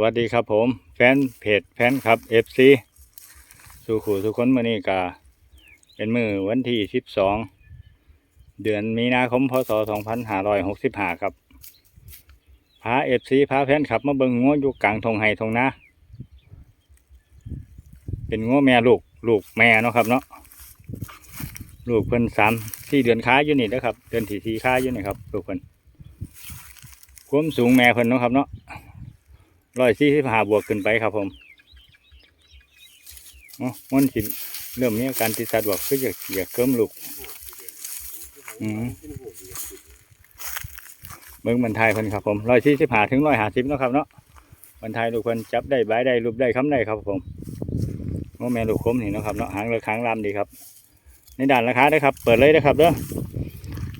วัสดีครับผม แฟนเพจแฟนคลับ FC สู่ขู่ทุกคนมื่อนี้กาเป็นมือวันที่12เดือนมีนาคมพศ2565ครับพา FC พาแฟนคลับมาเบิ่งงัวอยู่กลางทงไห้ทงนาเป็นงัวแม่ลูกลูกแม่เนาะครับเนาะลูกเพิ่นสามสี่เดือนค้าอยู่นี่นะครับ เดือนที่สี่ค้าอยู่นี่ครับลูกเพิ่นความสูงแม่เพิ่นเนาะครับเนาะ ร้อยสี่สิบห้าบวกขึ้นไปครับผมอ๋อมันสิเริ่มมีอาการติดสัตว์บอกก็อยากอยากเกิมลูกอืมเบิ้งบรรทายเพิ่นครับผมร้อยสี่สิบห้าถึงร้อยห้าสิบนะครับเนาะบรรทายลูกเพิ่นจับได้ใบได้รูปได้คำได้ครับผมโอ้แม่ลูกคมนี่นะครับเนาะหางเลยค้างลำดีครับ ในด่านราคาได้ครับ เปิดเลยนะครับเด้อ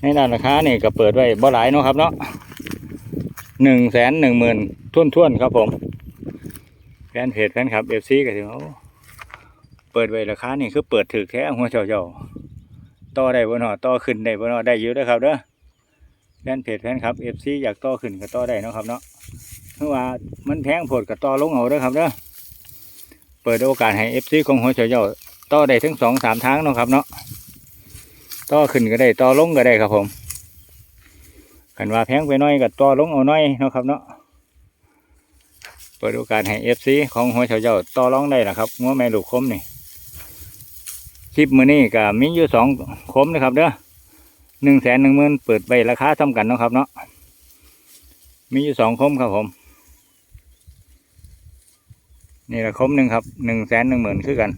ในด่านราคาเนี่ยก็เปิดไว้บ่หลายเนาะครับเนาะ หนึ่งแสนหนึ่งหมื่นทุ่นทุ่นๆครับผมแฟนเพจแฟนคลับเอฟซีก็ถึงโอ้เปิดไว้ราคานี่คือเปิดถือแค่หัวเจ้าเจ้าต่อได้บนาะต่อขึ้นได้บนาะได้ยู่เด้อครับเด้อแฟนเพจแฟนคลับเอฟซีอยากต่อขึ้นก็ต่อได้นะครับเนาะเพราะว่ามันแพงโพดก็ต่อลงเอาด้อครับเด้อเปิดโอกาสให้เอฟซีของหัวเจ้าเจ้าต่อได้ทั้งสองสามทางนะครับเนาะต่อขึ้นก็ได้ต่อลงก็ได้ครับผม กันว่าแพงไปน้อยก็ต่อลงเอาหน้อยเนาะครับเนาะเปิดโอกาสให้เอฟซีของหัวเฉาเจ้าต่อรองได้นะครับงัวแม่ลูกคมนี่คลิปมือนี้ก็มีอยู่สองคมนะครับเด้อหนึ่งแสนหนึ่งหมื่นเปิดไปราคาเท่ากันนะครับเนาะมีอยู่สองคมครับผม นี่ละคมหนึ่งครับหนึ่งแสนหนึ่งหมื่นคือกัน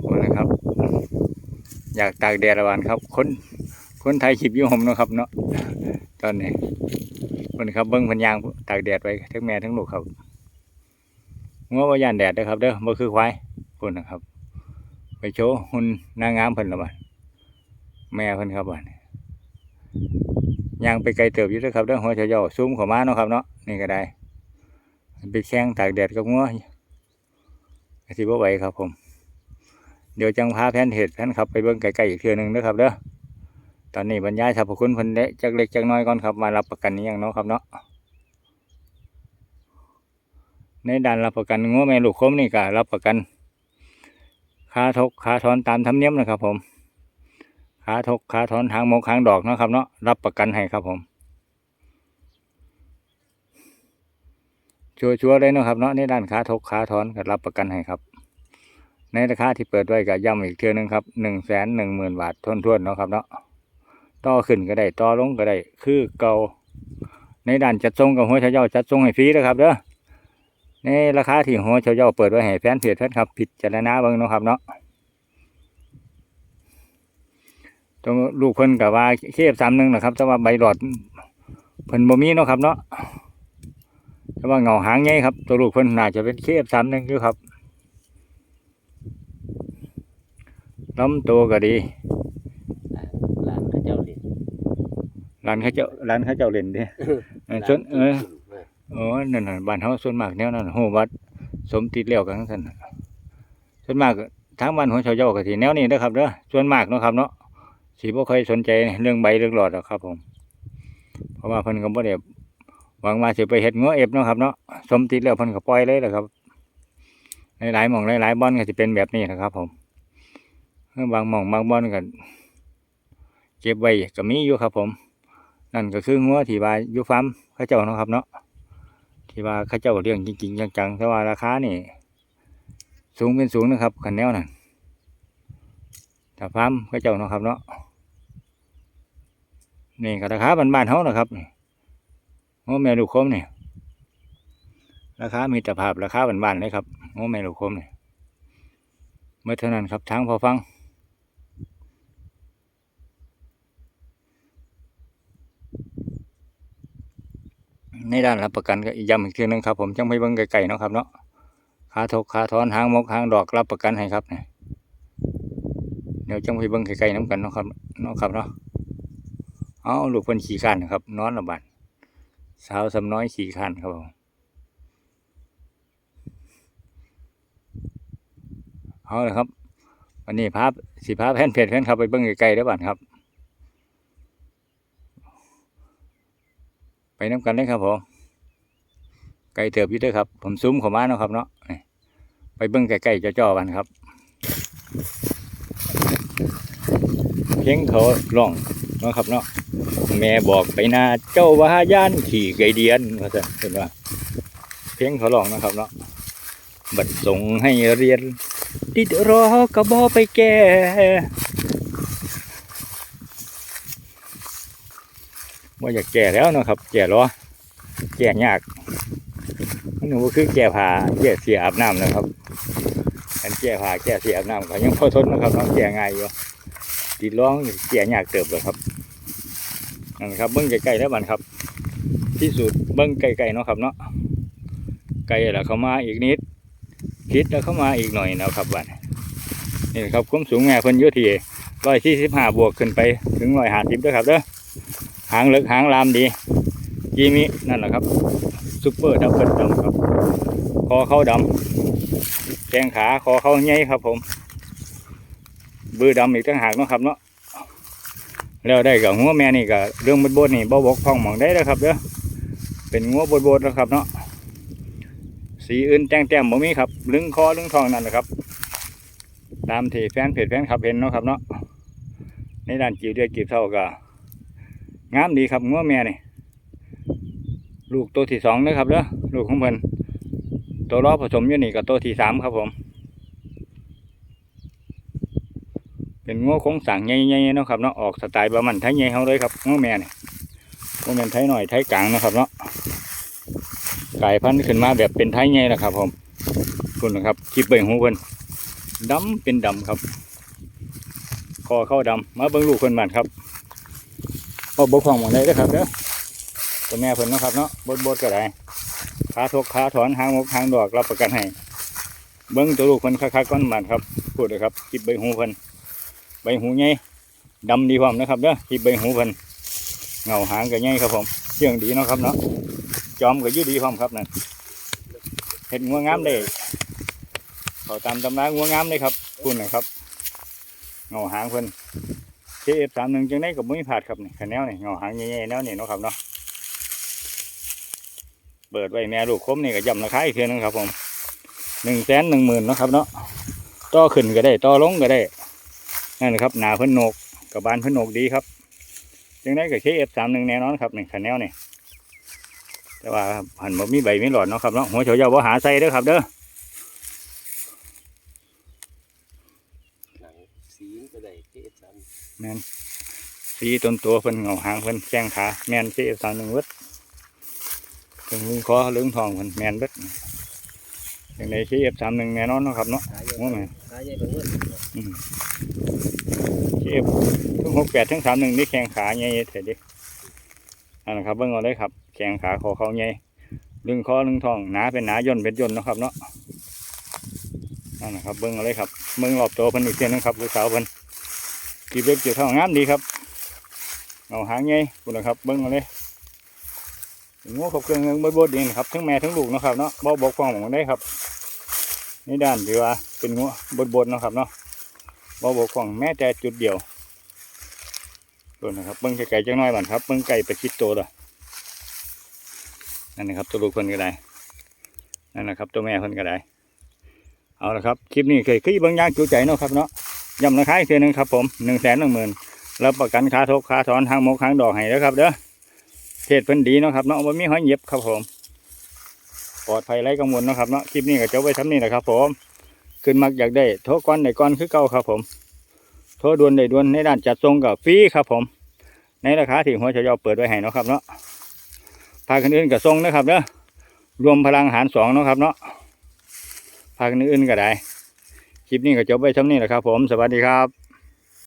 โอ้นะครับ อยากตากแดดระวานครับคน คนไทยขีบยุ่หมเนาะครับเนาะตอนนี้เพิ่นครับเบิ้งพันยางตากแดดไว้ทั้งแม่ทั้งลูกครับงัวว่ายานแดดเด้อครับเด้อบ่คือควายพุ่นนะครับ ไปโชว์หุ่นนางงามเพิ่นละบัดแม่เพิ่นครับบัดย่างไปไกลเติบอยู่เด้อครับเด้อหัวเฉาเจ้าซูมเข้ามาเนาะครับเนาะนี่ก็ได้ไปแข่งตากแดดกับงัวก็สิบ่ไหวครับผม เดี๋ยวจังพาแพนเห็ดแพนขับไปเบิ้งไกลๆอีกเทื่อหนึงเด้อครับเด้อ ตอนนี้บรรยายสรรพคุณเพิ่นเละจักเล็กจักน้อยก่อนครับมารับประกันนี้ยังเนาะครับเนาะในด่านรับประกันงัวแม่ลูกคมนี่ก็รับประกันค่าทกค่าถอนตามธรรมเนียมนะครับ ผมค่าทกค่าถอนหางมกหางดอกนะครับ เนาะรับประกันให้ครับผม ชัวร์ๆเลยเนาะครับ เนาะในด้านค่าทกค่าถอนก็รับประกันให้ครับ ในราคาที่เปิดไว้ก็ย้ำอีกเทื่อนึงครับหนึ่งแสนหนึ่งหมื่นบาททวนๆเนาะครับเนาะ ต่อขึ้นก็ได้ต่อลงก็ได้คือเก่าในด่านจัดส่งกับหัวเฉาเจ้าจัดส่งให้ฟรีนะครับเด้อในราคาที่หัวเฉาเจ้าเปิดไว้ให้แฟนเพจแฟนครับผิดจารณาบิ่งเนาะครับเนาะตรงลูกเพิ่นกับว่าเคฟสามหนึ่งนะครับ แต่ว่าใบหลอดเพิ่นบ่มีเนาะครับเนาะแต่ว่าเงาหางใหญ่ครับ ตัวลูกเพิ่นน่าจะเป็นเคฟสามหนึ่งอยู่ครับลำตัวก็ดี ร้านเขาเจ้าเล่น ร้านเขาเจ้าร้านเขาเจ้าเล่นเด้เออส่วนเออโอ้นั่นน่ะบ้านเฮาส่วนมากแนวนั้นโหวัด สมติดแล้วกันทั้งนั้นน่ะส่วนมากทางบ้านของชาวเจ้าก็สิแนวนี้เด้อครับเด้อส่วนมากเนาะครับเนาะสิบ่ค่อยสนใจเรื่องใบเรื่องหลอดหรอกครับ ผม เพราะว่าเพิ่นก็บ่ได้หวังว่าสิไปเฮ็ดงัวเอฟเนาะครับเนาะสมติดแล้วเพิ่นก็ปล่อยเลยแหละครับหลายๆหม่องหลายๆบ่อนก็สิเป็นแบบนี้นะครับ ผมบางหม่องบางบ่อนก็เก็บไว้ก็มีอยู่ครับผม นั่นก็คืองัวที่ว่ายูฟาร์มเขาเจ้าเนาะครับเนาะที่ว่าเขาเจ้าเลี้ยงจริงๆจังๆแต่ว่าราคานี่ สูงเป็นสูงนะครับขันแนวนั่นแต่ฟาร์มเขาเจ้าเนาะครับเนาะนี่ก็ราคาบ้านๆเขานะครับนี่งัวแม่ลูกคมเนี่ยราคามีแต่ภาพราคาบ้านๆเลยครับงัวแม่ลูกคมเนี่ยเมื่อเท่านั้นครับทางพอฟัง ในด้านรับประกันก็ย้ำอีกทีหนึงครับผมจังไปเบิ่งไกลๆเนาะครับเนาะขาทกขาถอนหางมกหางดอกรับประกันให้ครับเนี่ยเดี๋ยวจังไปเบิ่งไกลๆน้ำกันเนาะครับเนาะครับเนาะเอาลูกเพิ่นขี่ข้านนะครับ นอนระบาดสาวสำน้อยขี่ข้านครับผมเอาเลยครับวันนี้พาพสีพาพแผ่นเพจแผ่นครับไปเบิ่งไกลๆได้บ้านครับ ไป น้ำกันเลยครับผมไก่เติบอยู่เด้อครับ ผมซุ้มข้ามาเนาะครับเนาะไปเบิ่งใกล้ๆจ่อๆกันครับเพียงเขาร้องเนาะครับเนาะแม่บอกไปนาเจ้าว่าย่านขี่ไก่เดียนว่าซั่นเห็นว่า เพียงเขาร้องนะครับเนาะบัดส่งให้เรียนติดรอกระบอไปแก่ ว่าอยากแก่แล้วเนาะครับ แก่รอแก่ยากมันก็คือแก่ผ่าแก่เสียอาบน้ำนะครับอันแก่ผ่าแก่เสียอาบน้ำเขายังพอทนนะครับเนาะแก่ง่ายอยู่ติดร้องแก่ยากเติบเลยครับนั่นครับเบิ้งไกลๆแล้วบันครับ ที่สุดเบิ้งไกลๆเนาะครับเนาะไกลแล้วเข้ามาอีกนิดคิดแล้วเข้ามาอีกหน่อยนะครับบัดนี่นะครับความสูงแม่เพิ่นอยู่ที่ร้อยที่สิบห้าบวกขึ้นไปถึงร้อยห้าสิบด้วยครับเด้อ หางเลึกหางลามดีกีมินั่นแหละครับซุปเปอร์ดับเบิลดำครับ คอเขาดำแข้งขาคอเขาใหญ่ครับ ผม บือดำอีกต่างหากเนาะครับเนาะแล้วได้กับหัวแม่นี่ก็เรื่องบดบดนี่บ่บกพร่องหมองได้แล้วครับเด้อเป็นงัวบดบดแล้วครับเนาะสีอื่นแจ้งแต้มบ่มีครับ ลึงคอลึงทองนั่นแหละครับ ตามที่แฟนเพจแฟนคลับเห็นเนาะครับเนาะในด้านจีบเดือดจีบเท่าก็ งามดีครับงัวแม่นี่ลูกตัวที่สองนะครับเด้อลูกของเพิ่นตัวรอผสมอยู่นี่กับตัวที่สามครับผม เป็นงัวโคงสั่งใหญ่ๆเนาะครับเนาะออกสไตล์ประมันไทยใหญ่เฮาเลยครับงัวแม่นี่งัวแม่นไทยหน่อยไทยกลางนะครับเนาะกลายพันธุ์ขึ้นมาแบบเป็นไทยไงนะครับผมคุณนะครับคลิปเบิ่งหูเพิ่นดำเป็นดำครับคอเข้าดำมาเบิ่งลูกเพิ่นมันครับ พอบกพร่องหมองได้เด้อครับเด้อตัวแม่เพิ่นนะครับเนาะบดบดก็ได้ขาทกขาถอนหางมกหางดอกรับประกันให้เบิ่งตัวลูกเพิ่นคักๆก้อนหมันครับพูดเลยครับคลิปใบหูเพิ่นใบหูใหญ่ดำดีพร้อมนะครับเด้อคลิปใบหูเพิ่นเงาหางก็ใหญ่ครับผมเชื่องดีเนาะครับเนาะจอมก็ยืดดีพร้อมครับนั่นเห็ดงัวงามเลยเขาตามตำรางัวงามเลยครับคุณนะครับเงาหางเพิ่น เอฟสามหนึ่งจังได้กับมุ้ยผาดครับนี่ขันแนวนี่เงาหางใหญ่ๆแนวนี่เนาะครับเนาะเปิดไว้แม่ลูกคมนี่ก็ย่ำราคาอีกเทีนึงครับผมหนึ่งแสนหนึ่งหมื่นเนาะครับเนาะต่อขึ้นก็ได้ต่อลงก็ได้นั่นครับหนาเพิ่นโหนกกับบานเพิ่นโหนกดีครับจังได้กับเคเอฟสามหนึ่งแน่นอนครับนี่ขันแนวนี่แต่ว่าหันบ่มีใบไมีหลอดเนาะครับเนาะหัวเฉยาวบ่หาใส่เด้อครับเด้อ หนังสีมันก็ได้ที่เอสามสีต้นตัวเพิ่นเงาหางเพิ่นแข้งขาแม่นเสีสามหนึ่งเวิดถึงลึงคอลึงทองเพิ่นแม่นเบิดอย่างในชีเอฟสามหนึ่งแน่นอนเนาะครับเนาะขาใหญ่โอ้แม่ขาใหญ่เป็นเงินชีเอฟถึงหกแปดถึงสามหนึ่งนี่แข้งขาใหญ่เถิดดิอันนะครับเบิ่งเอาเลยครับ แข้งขาคอเขาใหญ่ลึงคอลึงทองหนาเป็นหนาย่นเป็นย่นเนาะครับเนาะนั่นนะครับเบิ่งเอาเลยครับเบิ่งรอบตัวเพิ่นอีกเทียหนึงครับลูกสาวเพิ่น กีบเล็บเกี่ยวเท่างามดีครับเอาหางไงคุณนะครับเบิ้งเอาเลยงัวขบเครื่องเงินบดดเองครับทั้งแม่ทั้งลูกนะครับเนาะบ่บกพร่องของได้ครับนี่ด้านถือว่าเป็นงัวบดบดนะครับเนาะบ่บกพร่องแม้แต่จุดเดียวดูนะครับเบิ้งไก่จังน้อยบันครับเบิ้งไก่ไปชิดโตเลยนั่นนะครับตัวลูกคนก็ได้นั่นนะครับตัวแม่คนก็ได้เอาละครับคลิปนี้เคยขี้เบิ้งย่างจูใจเนาะครับเนาะ ย้ำราคาอีกทีหนึงครับผมหนึ่งแสนหนึ่งหมื่นรับประกันค่าทกค่าถอนหางมกหางดอกให้แล้วครับเด้อเทศเพิ่นดีเนาะครับเนาะบ่มีหอยเย็บครับผมปลอดภัยไร้กังวลเนาะครับเนาะคลิปนี้ก็จบไว้ทำนี้แหละครับ ผม ขึ้นมักอยากได้โทรก่อนได้ก่อนคือเก่าครับ ผมโทรด่วนได้ด่วนในด้านจัดส่งกับฟรีครับ ผม ในราคาที่หัวเฉยาเปิดไว้ให้เนาะครับเนาะภาคอื่นๆก็ส่งนะครับเด้อรวมพลังหารสองเนาะครับเนาะภาคอื่นก็ได้ คลิปนี้ก็จบไว้ทำนี้แหละครับ ผมสวัสดีครับ